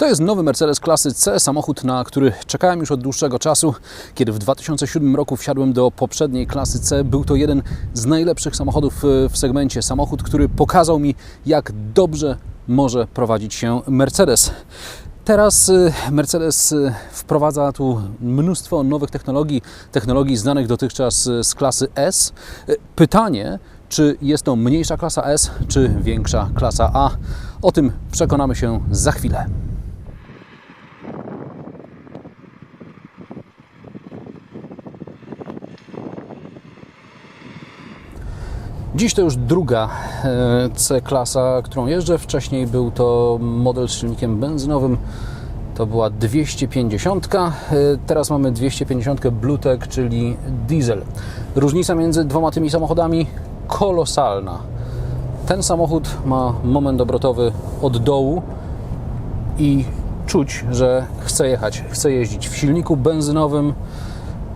To jest nowy Mercedes klasy C, samochód, na który czekałem już od dłuższego czasu. Kiedy w 2007 roku wsiadłem do poprzedniej klasy C, był to jeden z najlepszych samochodów e, w segmencie. Samochód, który pokazał mi, jak dobrze może prowadzić się Mercedes. Teraz y, Mercedes y, wprowadza tu mnóstwo nowych technologii, technologii znanych dotychczas z klasy S. Pytanie, czy jest to mniejsza klasa S, czy większa klasa A? O tym przekonamy się za chwilę. Dziś to już druga e, C-klasa, którą jeżdżę. Wcześniej był to model z silnikiem benzynowym. To była 250. E, Teraz mamy 250 Bluetech, czyli diesel. Różnica między dwoma tymi samochodami kolosalna. Ten samochód ma moment obrotowy od dołu i czuć, że chce jechać, chce jeździć w silniku benzynowym.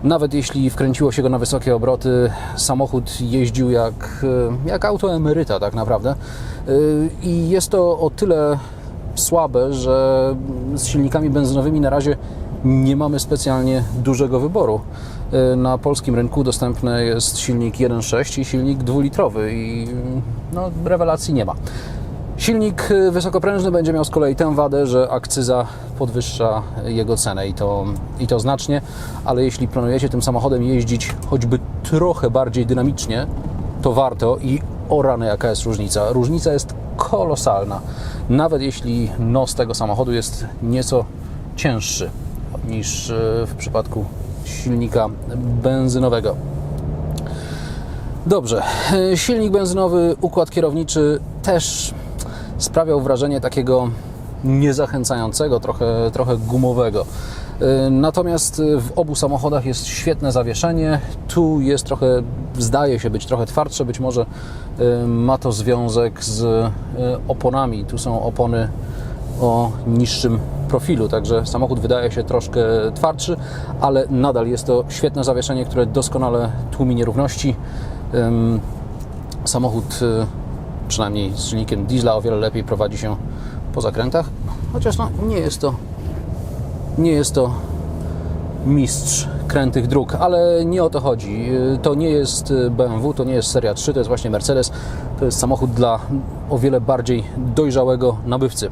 Nawet jeśli wkręciło się go na wysokie obroty, samochód jeździł jak, e, jak auto emeryta tak naprawdę. E, I jest to o tyle słabe, że z silnikami benzynowymi na razie nie mamy specjalnie dużego wyboru. E, Na polskim rynku dostępny jest silnik 1.6 i silnik dwulitrowy i no, rewelacji nie ma. Silnik y, wysokoprężny będzie miał z kolei tę wadę, że akcyza podwyższa jego cenę i to, i to znacznie, ale jeśli planujecie tym samochodem jeździć choćby trochę bardziej dynamicznie, to warto i o rany jaka jest różnica. Różnica jest kolosalna, nawet jeśli nos tego samochodu jest nieco cięższy niż y, w przypadku silnika benzynowego. Dobrze, e, silnik benzynowy, układ kierowniczy też sprawiał wrażenie takiego niezachęcającego, trochę, trochę gumowego. E, Natomiast w obu samochodach jest świetne zawieszenie. Tu jest trochę, zdaje się być trochę twardsze, być może e, ma to związek z e, oponami. Tu są opony o niższym profilu, także samochód wydaje się troszkę twardszy, ale nadal jest to świetne zawieszenie, które doskonale tłumi nierówności. Samochód, y, przynajmniej z silnikiem diesla, o wiele lepiej prowadzi się po zakrętach, chociaż no, nie jest to nie jest to mistrz krętych dróg, ale nie o to chodzi. To nie jest y, BMW, to nie jest seria 3, to jest właśnie Mercedes. To jest samochód dla o wiele bardziej dojrzałego nabywcy.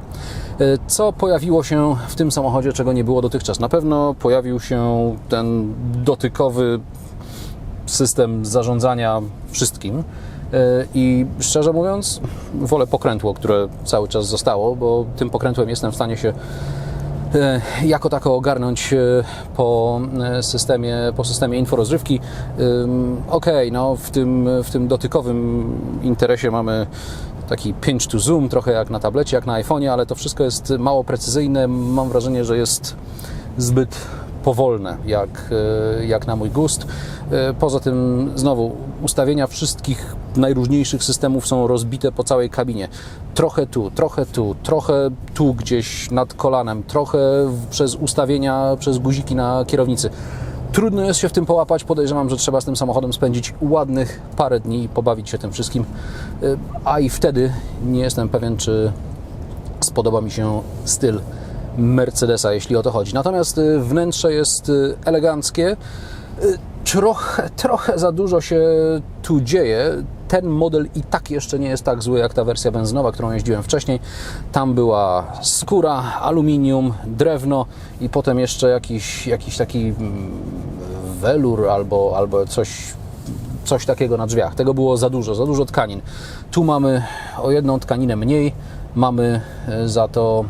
Y, Co pojawiło się w tym samochodzie, czego nie było dotychczas? Na pewno pojawił się ten dotykowy system zarządzania wszystkim. Y, I szczerze mówiąc, wolę pokrętło, które cały czas zostało, bo tym pokrętłem jestem w stanie się e, jako tako ogarnąć e, po e, systemie, po systemie inforozrywki. Okej, no w tym, w tym dotykowym interesie mamy taki pinch to zoom, trochę jak na tablecie, jak na iPhone'ie, ale to wszystko jest mało precyzyjne. Mam wrażenie, że jest zbyt powolne, jak, e, jak na mój gust. E, Poza tym, znowu, ustawienia wszystkich najróżniejszych systemów są rozbite po całej kabinie. Trochę tu, trochę tu, trochę tu gdzieś nad kolanem, trochę przez ustawienia, przez guziki na kierownicy. Trudno jest się w tym połapać. Podejrzewam, że trzeba z tym samochodem spędzić ładnych parę dni i pobawić się tym wszystkim. E, A i wtedy nie jestem pewien, czy spodoba mi się styl Mercedesa, jeśli o to chodzi. Natomiast y, wnętrze jest y, eleganckie. Trochę, trochę za dużo się tu dzieje. Ten model i tak jeszcze nie jest tak zły jak ta wersja benzynowa, którą jeździłem wcześniej. Tam była skóra, aluminium, drewno i potem jeszcze jakiś, jakiś taki mm, welur albo, albo coś coś takiego na drzwiach. Tego było za dużo, za dużo tkanin. Tu mamy o jedną tkaninę mniej, mamy e, za to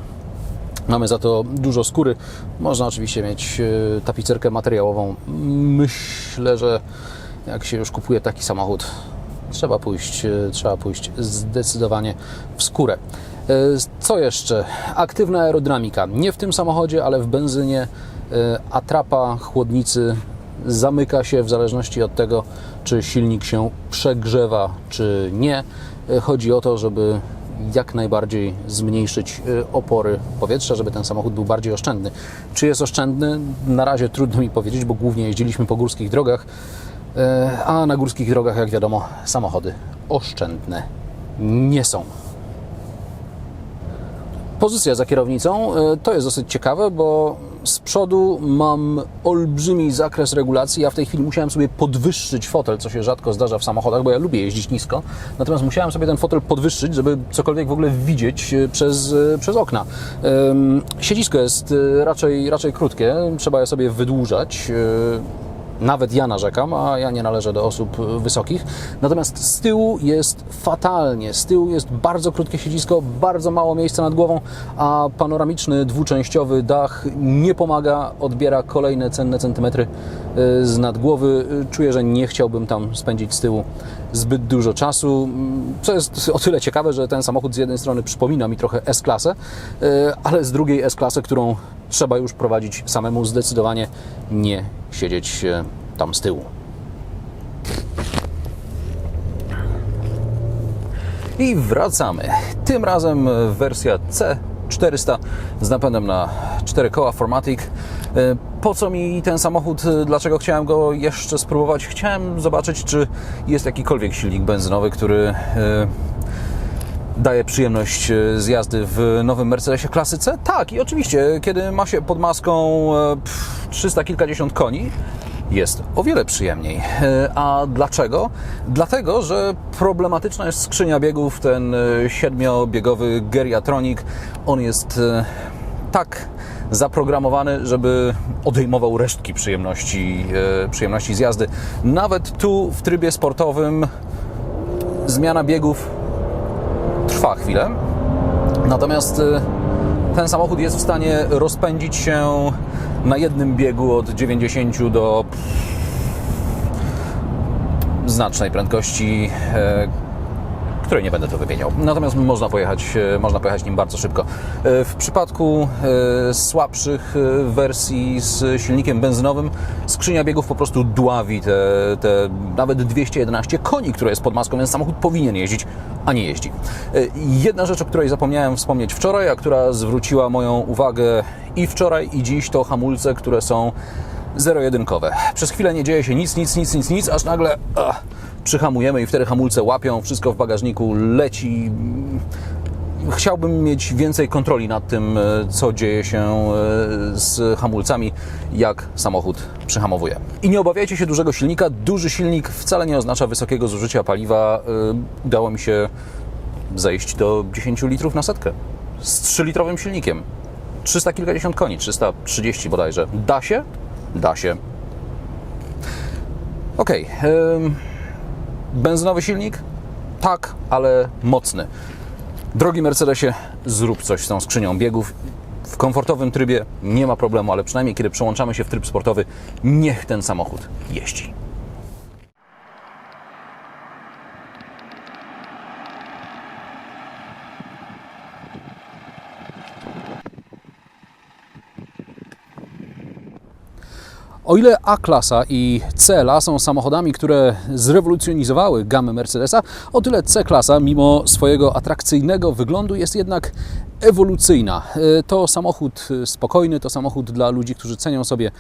Mamy za to dużo skóry. Można oczywiście mieć e, tapicerkę materiałową. Myślę, że jak się już kupuje taki samochód, trzeba pójść, e, trzeba pójść zdecydowanie w skórę. E, Co jeszcze? Aktywna aerodynamika. Nie w tym samochodzie, ale w benzynie atrapa chłodnicy zamyka się w zależności od tego, czy silnik się przegrzewa, czy nie. Chodzi o to, żeby jak najbardziej zmniejszyć e, opory powietrza, żeby ten samochód był bardziej oszczędny. Czy jest oszczędny? Na razie trudno mi powiedzieć, bo głównie jeździliśmy po górskich drogach, e, a na górskich drogach, jak wiadomo, samochody oszczędne nie są. Pozycja za kierownicą e, to jest dosyć ciekawe, bo z przodu mam olbrzymi zakres regulacji. Ja w tej chwili musiałem sobie podwyższyć fotel, co się rzadko zdarza w samochodach, bo ja lubię jeździć nisko. Natomiast musiałem sobie ten fotel podwyższyć, żeby cokolwiek w ogóle widzieć e, przez, e, przez okna. Siedzisko jest raczej, raczej krótkie, trzeba je sobie wydłużać. E, nawet ja narzekam, a ja nie należę do osób y, wysokich. Natomiast z tyłu jest fatalnie. Z tyłu jest bardzo krótkie siedzisko, bardzo mało miejsca nad głową, a panoramiczny dwuczęściowy dach nie pomaga, odbiera kolejne cenne centymetry z nad głowy. Y, Czuję, że nie chciałbym tam spędzić z tyłu zbyt dużo czasu. Mm, Co jest o tyle ciekawe, że ten samochód z jednej strony przypomina mi trochę S-klasę, y, ale z drugiej S-klasę, którą trzeba już prowadzić samemu, zdecydowanie nie siedzieć tam z tyłu. I wracamy. Tym razem wersja C400 z napędem na 4 koła Formatic. E, Po co mi ten samochód? E, Dlaczego chciałem go jeszcze spróbować? Chciałem zobaczyć, czy jest jakikolwiek silnik benzynowy, który e, daje przyjemność z jazdy w nowym Mercedesie klasy C? Tak, i oczywiście, kiedy ma się pod maską e, pff, 300 kilkadziesiąt koni, jest o wiele przyjemniej. E, A dlaczego? Dlatego, że problematyczna jest skrzynia biegów, ten e, siedmiobiegowy Geriatronic. On jest e, tak zaprogramowany, żeby odejmował resztki przyjemności, przyjemności z jazdy. Nawet tu w trybie sportowym zmiana biegów trwa chwilę. Natomiast ten samochód jest w stanie rozpędzić się na jednym biegu od 90 do znacznej prędkości, e, której nie będę tu wymieniał. Natomiast można pojechać, e, można pojechać nim bardzo szybko. E, W przypadku słabszych wersji z silnikiem benzynowym skrzynia biegów po prostu dławi te, te nawet 211 koni, które jest pod maską, więc samochód powinien jeździć, a nie jeździ. E, Jedna rzecz, o której zapomniałem wspomnieć wczoraj, a która zwróciła moją uwagę i wczoraj, i dziś, to hamulce, które są zero-jedynkowe. Przez chwilę nie dzieje się nic, nic, nic, nic, nic, aż nagle ach, przyhamujemy i wtedy hamulce łapią, wszystko w bagażniku leci. Chciałbym mieć więcej kontroli nad tym, e, co dzieje się e, z hamulcami, jak samochód przyhamowuje. I nie obawiajcie się dużego silnika. Duży silnik wcale nie oznacza wysokiego zużycia paliwa. E, Udało mi się zejść do 10 litrów na setkę z 3-litrowym silnikiem. 300 kilkadziesiąt koni, 330 bodajże. Da się? Da się. Ym, benzynowy silnik? Tak, ale mocny. Drogi Mercedesie, zrób coś z tą skrzynią biegów. W komfortowym trybie nie ma problemu, ale przynajmniej kiedy przełączamy się w tryb sportowy, niech ten samochód jeździ. O ile A-klasa i C-la są samochodami, które zrewolucjonizowały gamę Mercedesa, o tyle C-klasa, mimo swojego atrakcyjnego wyglądu, jest jednak ewolucyjna. E, To samochód spokojny, to samochód dla ludzi, którzy cenią sobie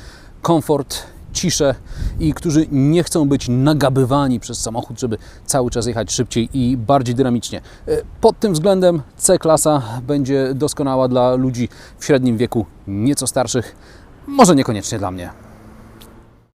komfort, ciszę i którzy nie chcą być nagabywani przez samochód, żeby cały czas jechać szybciej i bardziej dynamicznie. E, Pod tym względem C-klasa będzie doskonała dla ludzi w średnim wieku, nieco starszych, może niekoniecznie dla mnie.